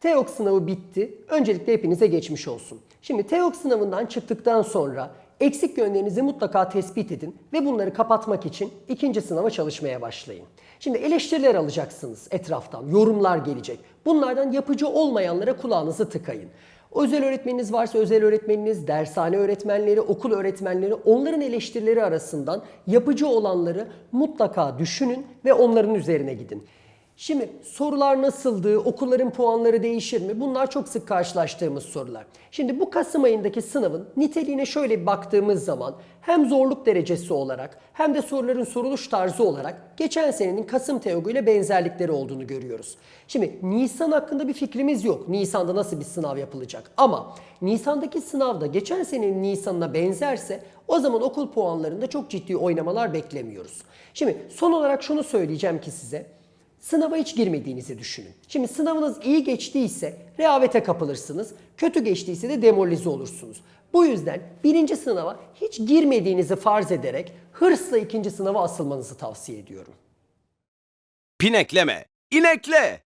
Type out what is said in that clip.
TEOK sınavı bitti. Öncelikle hepinize geçmiş olsun. Şimdi TEOK sınavından çıktıktan sonra eksik yönlerinizi mutlaka tespit edin ve bunları kapatmak için ikinci sınava çalışmaya başlayın. Şimdi eleştiriler alacaksınız etraftan, yorumlar gelecek. Bunlardan yapıcı olmayanlara kulağınızı tıkayın. Özel öğretmeniniz varsa özel öğretmeniniz, dershane öğretmenleri, okul öğretmenleri onların eleştirileri arasından yapıcı olanları mutlaka düşünün ve onların üzerine gidin. Şimdi sorular nasıldı, okulların puanları değişir mi? Bunlar çok sık karşılaştığımız sorular. Şimdi bu Kasım ayındaki sınavın niteliğine şöyle baktığımız zaman hem zorluk derecesi olarak hem de soruların soruluş tarzı olarak geçen senenin Kasım TEOG'u ile benzerlikleri olduğunu görüyoruz. Şimdi Nisan hakkında bir fikrimiz yok. Nisan'da nasıl bir sınav yapılacak? Ama Nisan'daki sınavda geçen senenin Nisan'ına benzerse o zaman okul puanlarında çok ciddi oynamalar beklemiyoruz. Şimdi son olarak şunu söyleyeceğim ki size. Sınava hiç girmediğinizi düşünün. Şimdi sınavınız iyi geçtiyse rehavete kapılırsınız. Kötü geçtiyse de demoralize olursunuz. Bu yüzden birinci sınava hiç girmediğinizi farz ederek hırsla ikinci sınava asılmanızı tavsiye ediyorum. Pinekleme, inekle.